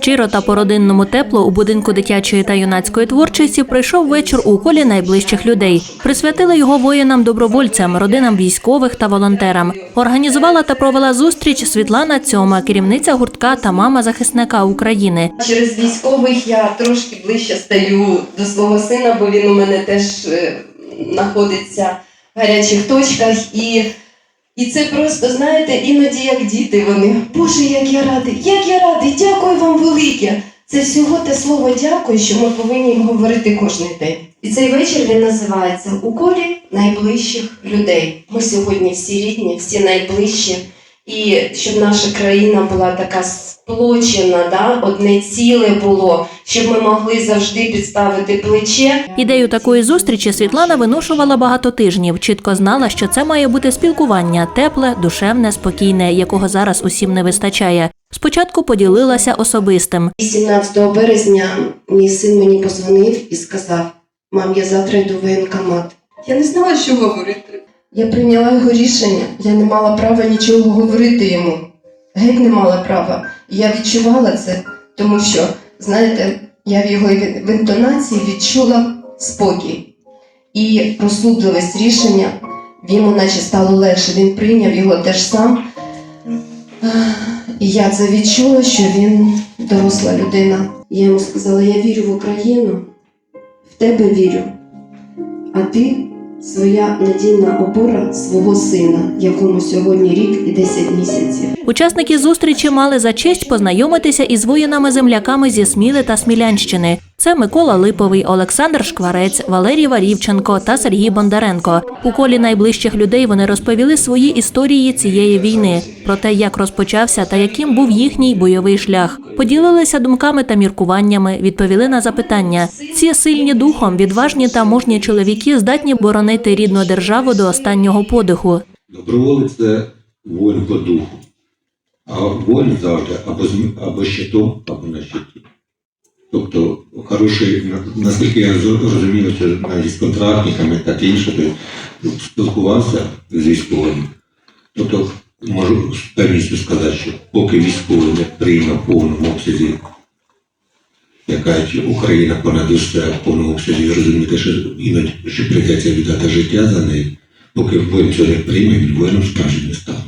Щиро та по-родинному тепло у будинку дитячої та юнацької творчості прийшов вечір у колі найближчих людей. Присвятили його воїнам-добровольцям, родинам військових та волонтерам. Організувала та провела зустріч Світлана Цьома, керівниця гуртка та мама захисника України. Через військових я трошки ближче стаю до свого сина, бо він у мене теж е, знаходиться в гарячих точках. І, і це просто, знаєте, іноді як діти вони. Боже, як я радий, як я радий, дякую вам велике. Це всього те слово дякую, що ми повинні говорити кожен день. І цей вечір він називається У колі найближчих людей. Ми сьогодні всі рідні, всі найближчі. І щоб наша країна була така сплочена, да, одне ціле було, щоб ми могли завжди підставити плече. Ідею такої зустрічі Світлана виношувала багато тижнів. Чітко знала, що це має бути спілкування тепле, душевне, спокійне, якого зараз усім не вистачає. Спочатку поділилася особистим. 17 березня мій син мені позвонив і сказав: Мам, я завтра йду в воєнкомат. Я не знала, що говорити. Я прийняла його рішення. Я не мала права нічого говорити йому. Геть не мала права. І я відчувала це, тому що, знаєте, я в його в інтонації відчула спокій і розсудливість рішення. Йому наче стало легше. Він прийняв його теж сам. І я це відчула, що він доросла людина. Я йому сказала: я вірю в Україну, в тебе вірю. А ти своя надійна опора свого сина, якому сьогодні рік і 10 місяців. Учасники зустрічі мали за честь познайомитися із воїнами-земляками зі Сміли та Смілянщини. Це Микола Липовий, Олександр Шкварець, Валерій Варівченко та Сергій Бондаренко. У колі найближчих людей вони розповіли свої історії цієї війни, про те, як розпочався та яким був їхній бойовий шлях. Поділилися думками та міркуваннями, відповіли на запитання. Ці сильні духом, відважні та мужні чоловіки здатні боронити рідну державу до останнього подиху. Доброволець це воїн по духу. А воїн завжди або, або щитом, або на щиті. Тобто, хороший, наскільки я розумію, що навіть з контрактниками так інше, то спілкувався з військовими. Тобто, можу з певністю сказати, що поки військовий не прийме в повному обсязі, яка Україна понад усе в повному обсязі розуміти, що іноді що прийдеться віддати життя за неї, поки воїн цього не прийме, він воїном справжнім не стане.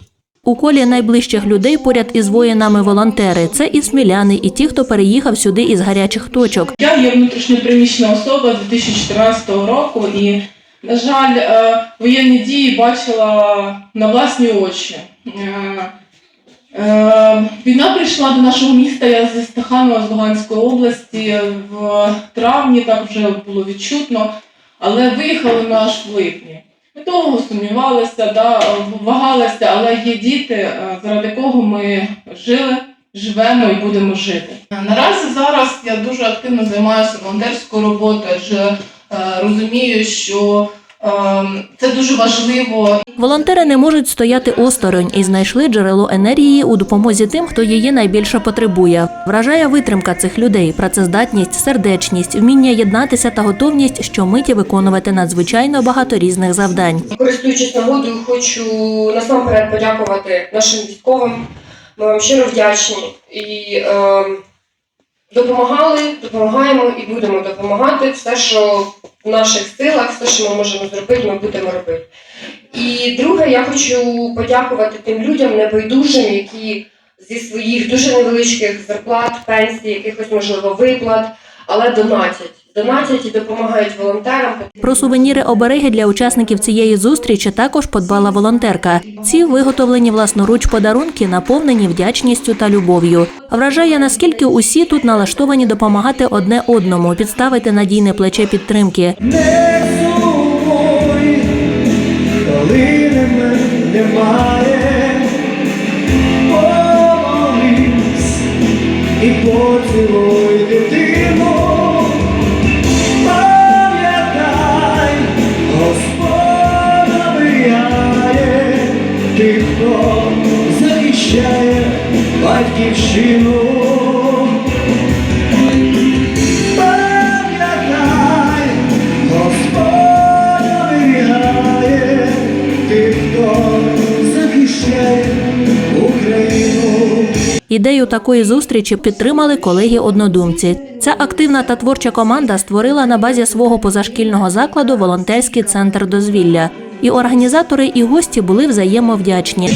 У колі найближчих людей поряд із воїнами волонтери. Це і сміляни, і ті, хто переїхав сюди із гарячих точок. Я є внутрішньопереміщена особа з 2014 року і, на жаль, е, воєнні дії бачила на власні очі. Е, е, Війна прийшла до нашого міста, я зі Стаханова з Луганської області в травні, так вже було відчутно, але виїхали ми аж в липні. Довго сумнівалися, да, вагалися, але є діти, е, заради кого ми жили, живемо і будемо жити. Наразі зараз я дуже активно займаюся волонтерською роботою, адже е, розумію, що це дуже важливо Волонтери не можуть стояти осторонь і знайшли джерело енергії у допомозі тим, хто її найбільше потребує. Вражає витримка цих людей, працездатність, сердечність, вміння єднатися та готовність щомиті виконувати надзвичайно багато різних завдань. Користуючись нагодою, хочу насамперед подякувати нашим військовим. Ми вам щиро вдячні і е, допомагали, допомагаємо і будемо допомагати. Все, що в наших силах, все, що ми можемо зробити, ми будемо робити. І друге, я хочу подякувати тим людям небайдужим, які зі своїх дуже невеличких зарплат, пенсій, якихось можливо виплат, але донатять. Донатять і допомагають волонтерам. Про сувеніри обереги для учасників цієї зустрічі також подбала волонтерка. Ці виготовлені власноруч подарунки наповнені вдячністю та любов'ю. Вражає наскільки усі тут налаштовані допомагати одне одному, підставити надійне плече підтримки. Не сумуй, коли немає, помолись і поцілуй дитину. Захищає батьківщину. Пам'ятай, Господь оберігає тих, хто захищає Україну. Ідею такої зустрічі підтримали колеги-однодумці. Ця активна та творча команда створила на базі свого позашкільного закладу волонтерський центр дозвілля. І організатори і гості були взаємовдячні.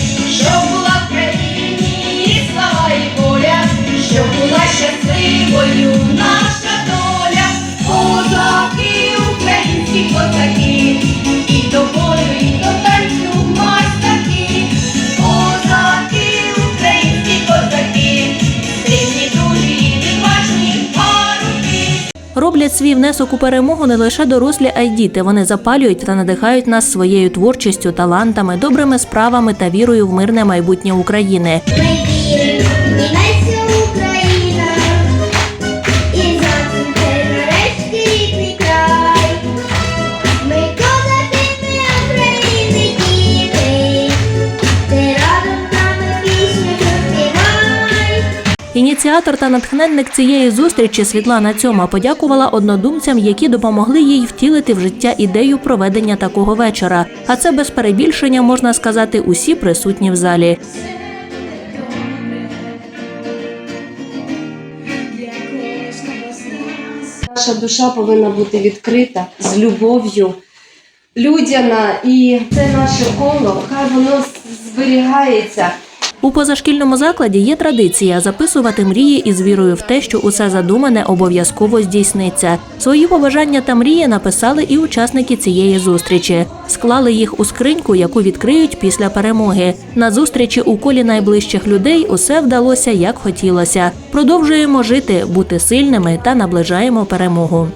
Щоб була щасливою наша доля, козаки, українські козаки, і до бою, і до танцю мастаки, козаки, українські козаки, сильні, дружні, відважні парубки. Роблять свій внесок у перемогу не лише дорослі, а й діти. Вони запалюють та надихають нас своєю творчістю, талантами, добрими справами та вірою в мирне майбутнє України. Ініціатор та натхненник цієї зустрічі Світлана Цьома подякувала однодумцям, які допомогли їй втілити в життя ідею проведення такого вечора. А це без перебільшення можна сказати усі присутні в залі. Наша душа повинна бути відкрита з любов'ю, людяна, і це наше коло, хай воно зберігається. У позашкільному закладі є традиція записувати мрії із вірою в те, що усе задумане обов'язково здійсниться. Свої побажання та мрії написали і учасники цієї зустрічі. Склали їх у скриньку, яку відкриють після перемоги. На зустрічі у колі найближчих людей усе вдалося як хотілося. Продовжуємо жити, бути сильними та наближаємо перемогу.